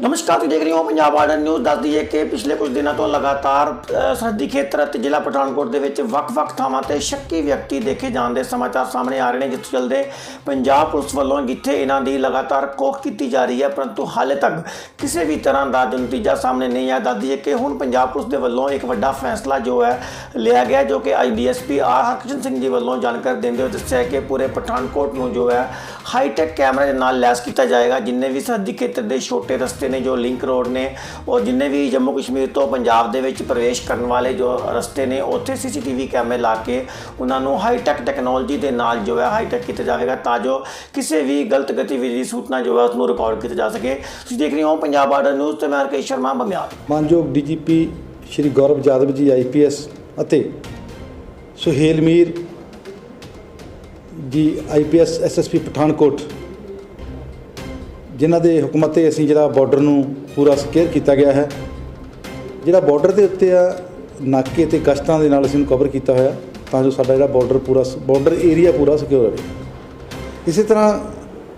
ਨਮਸਕਾਰ, ਤੁਸੀਂ ਦੇਖ ਰਹੇ ਹੋ ਪੰਜਾਬ ਆਰਡਰ ਨਿਊਜ਼। ਦੱਸਦੀ ਹੈ ਕਿ ਪਿਛਲੇ ਕੁਝ ਦਿਨਾਂ ਤੋਂ ਲਗਾਤਾਰ ਸਰਹੱਦੀ ਖੇਤਰ ਅਤੇ ਜ਼ਿਲ੍ਹਾ ਪਠਾਨਕੋਟ ਦੇ ਵਿੱਚ ਵੱਖ-ਵੱਖ ਥਾਵਾਂ ਤੇ ਸ਼ੱਕੀ ਵਿਅਕਤੀ ਦੇਖੇ ਜਾਣ ਦੇ ਸਮਾਚਾਰ ਸਾਹਮਣੇ ਆ ਰਹੇ ਨੇ, ਜਿਸ ਚਲਦੇ ਪੰਜਾਬ ਪੁਲਿਸ ਵੱਲੋਂ ਜਿੱਥੇ ਇਹਨਾਂ ਦੀ ਲਗਾਤਾਰ ਕੋਖ ਕੀਤੀ ਜਾ ਰਹੀ ਹੈ, ਪਰੰਤੂ ਹਾਲੇ ਤੱਕ ਕਿਸੇ ਵੀ ਤਰ੍ਹਾਂ ਦਾ ਨਤੀਜਾ ਸਾਹਮਣੇ ਨਹੀਂ ਆਇਆ। ਦੱਸਦੀ ਦਈਏ ਕਿ ਹੁਣ ਪੰਜਾਬ ਪੁਲਿਸ ਦੇ ਵੱਲੋਂ ਇੱਕ ਵੱਡਾ ਫੈਸਲਾ ਜੋ ਹੈ, ਲਿਆ ਗਿਆ, ਜੋ ਕਿ ਅੱਜ ਡੀਐਸਪੀ ਆਰ ਹਰਕ੍ਰਿਸ਼ਨ ਸਿੰਘ ਜੀ ਵੱਲੋਂ ਜਾਣਕਾਰੀ ਦਿੰਦੇ ਹੋਏ ਦੱਸਿਆ ਕਿ ਪੂਰੇ ਪਠਾਨਕੋਟ ਨੂੰ ਜੋ ਹੈ ਹਾਈਟੈਕ ਕੈਮਰੇ ਦੇ ਨਾਲ ਲੈਸ ਕੀਤਾ ਜਾਏਗਾ, ਜਿੰਨੇ ਵੀ ਸਰਹੱਦੀ ਖੇਤਰ ਦੇ ਛੋਟੇ ਰਸਤੇ ਨੇ ਜੋ ਲਿੰਕ ਰੋਡ ਨੇ, ਉਹ ਜਿੰਨੇ ਵੀ ਜੰਮੂ ਕਸ਼ਮੀਰ ਤੋਂ ਪੰਜਾਬ ਦੇ ਵਿੱਚ ਪ੍ਰਵੇਸ਼ ਕਰਨ ਵਾਲੇ ਜੋ ਰਸਤੇ ਨੇ, ਉੱਥੇ ਸੀਸੀਟੀਵੀ ਕੈਮਰੇ ਲਾ ਕੇ ਉਹਨਾਂ ਨੂੰ ਹਾਈਟੈਕ ਟੈਕਨੋਲੋਜੀ ਦੇ ਨਾਲ ਜੋ ਹੈ, ਹਾਈਟੈਕ ਕੀਤਾ ਜਾਵੇਗਾ ਤਾਂ ਜੋ ਕਿਸੇ ਵੀ ਗਲਤ ਗਤੀਵਿਧੀ ਦੀ ਸੂਚਨਾ ਜੋ ਹੈ ਉਸ ਨੂੰ ਰਿਕਾਰਡ ਕੀਤਾ ਜਾ ਸਕੇ। ਤੁਸੀਂ ਦੇਖ ਰਹੇ ਹੋ ਪੰਜਾਬ ਬਾਰਡਰ ਨਿਊਜ਼ ਤੇ ਮੈਂ ਰਕੇਸ਼ ਸ਼ਰਮਾ ਬਮਿਆਲ। ਮਾਨਯੋਗ ਡੀਜੀਪੀ ਸ਼੍ਰੀ ਗੌਰਵ ਜਾਦਵ ਜੀ ਆਈਪੀਐਸ ਅਤੇ ਸੁਹੇਲ ਮੀਰ ਜੀ ਆਈਪੀਐਸ ਐਸਐਸਪੀ ਪਠਾਨਕੋਟ ਜਿਨ੍ਹਾਂ ਦੇ ਹੁਕਮਤ ਤੇ ਅਸੀਂ ਜਿਹੜਾ ਬਾਰਡਰ ਨੂੰ ਪੂਰਾ ਸਕੇਅਰ ਕੀਤਾ ਗਿਆ ਹੈ, ਜਿਹੜਾ ਬਾਰਡਰ ਦੇ ਉੱਤੇ ਆ, ਨਾਕੇ ਤੇ ਗਸ਼ਤਾਂ ਦੇ ਨਾਲ ਅਸੀਂ ਨੂੰ ਕਵਰ ਕੀਤਾ ਹੋਇਆ, ਤਾਂ ਜੋ ਸਾਡਾ ਜਿਹੜਾ ਬਾਰਡਰ ਪੂਰਾ ਬਾਰਡਰ ਏਰੀਆ ਪੂਰਾ ਸਿਕਿਉਰ ਰਹੇ। ਇਸੇ ਤਰ੍ਹਾਂ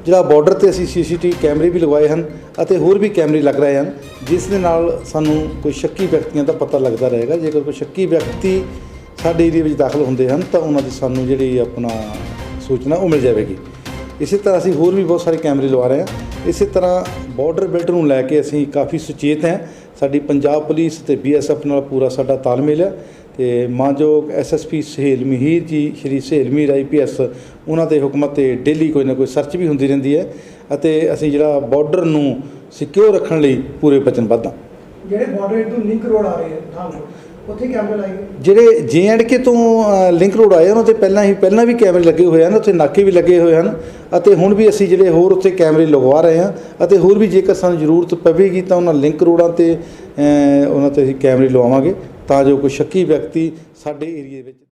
ਜਿਹੜਾ ਬਾਰਡਰ ਤੇ ਅਸੀਂ ਸੀਸੀਟੀਵੀ ਕੈਮਰੇ ਵੀ ਲਗਵਾਏ ਹਨ ਅਤੇ ਹੋਰ ਵੀ ਕੈਮਰੇ ਲੱਗ ਰਹੇ ਹਨ, ਜਿਸ ਦੇ ਨਾਲ ਸਾਨੂੰ ਕੋਈ ਸ਼ੱਕੀ ਵਿਅਕਤੀਆਂ ਦਾ ਪਤਾ ਲੱਗਦਾ ਰਹੇਗਾ। ਜੇਕਰ ਕੋਈ ਸ਼ੱਕੀ ਵਿਅਕਤੀ ਸਾਡੇ ਏਰੀਆ ਵਿੱਚ ਦਾਖਲ ਹੁੰਦੇ ਹਨ, ਤਾਂ ਉਹਨਾਂ ਦੀ ਸਾਨੂੰ ਜਿਹੜੀ ਆਪਣਾ ਸੂਚਨਾ ਉਹ ਮਿਲ ਜਾਵੇਗੀ। ਇਸੇ ਤਰ੍ਹਾਂ ਅਸੀਂ ਹੋਰ ਵੀ ਬਹੁਤ ਸਾਰੇ ਕੈਮਰੇ ਲਵਾ ਰਹੇ ਹਾਂ। ਇਸੇ ਤਰ੍ਹਾਂ ਬਾਰਡਰ ਬੈਲਟ ਨੂੰ ਲੈ ਕੇ ਅਸੀਂ ਕਾਫੀ ਸੁਚੇਤ ਹਾਂ। ਸਾਡੀ ਪੰਜਾਬ ਪੁਲਿਸ ਤੇ ਬੀਐਸਐਫ ਨਾਲ ਪੂਰਾ ਸਾਡਾ ਤਾਲਮੇਲ ਹੈ ਤੇ ਮਾਨਯੋਗ ਐਸਐਸਪੀ ਸਹੇਲ ਮਹੀਰ ਜੀ, ਸ਼੍ਰੀ ਸਹੇਲ ਮਹੀਰ ਆਈਪੀਐਸ ਉਹਨਾਂ ਦੇ ਹੁਕਮਾਂ ਤੇ ਡੇਲੀ ਕੋਈ ਨਾ ਕੋਈ ਸਰਚ ਵੀ ਹੁੰਦੀ ਰਹਿੰਦੀ ਹੈ ਅਤੇ ਅਸੀਂ ਜਿਹੜਾ ਬਾਰਡਰ ਨੂੰ ਸਿਕਿਉਰ ਰੱਖਣ ਲਈ ਪੂਰੇ ਵਚਨਬੱਧ ਹਾਂ। ਜਿਹੜੇ ਬਾਰਡਰ ਤੋਂ ਲਿੰਕ ਰੋਡ ਆ ਰਹੇ ਪਠਾਨਕੋਟ ਉੱਥੇ ਕੈਮਰੇ ਲਾਏ ਜਿਹੜੇ ਜੇਐਂਡਕੇ ਤੋਂ ਲਿੰਕ ਰੋਡ ਆਏ ਉਹਨਾਂ ਤੇ ਪਹਿਲਾਂ ਹੀ, ਪਹਿਲਾਂ ਵੀ ਕੈਮਰੇ ਲੱਗੇ ਹੋਏ ਹਨ, ਉੱਥੇ ਨਾਕੇ ਵੀ ਲੱਗੇ ਹੋਏ ਹਨ, ਅਤੇ ਹੁਣ ਵੀ ਅਸੀਂ ਜਿਹੜੇ ਹੋਰ ਉੱਥੇ ਕੈਮਰੇ ਲਗਵਾ ਰਹੇ ਹਾਂ, ਅਤੇ ਹੋਰ ਵੀ ਜੇਕਰ ਸਾਨੂੰ ਜ਼ਰੂਰਤ ਪਵੇਗੀ ਤਾਂ ਉਹਨਾਂ ਲਿੰਕ ਰੋਡਾਂ ਤੇ ਉਹਨਾਂ ਤੇ ਅਸੀਂ ਕੈਮਰੇ ਲਵਾਵਾਂਗੇ, ਤਾਂ ਜੋ ਕੋਈ ਸ਼ੱਕੀ ਵਿਅਕਤੀ ਸਾਡੇ ਏਰੀਏ ਵਿੱਚ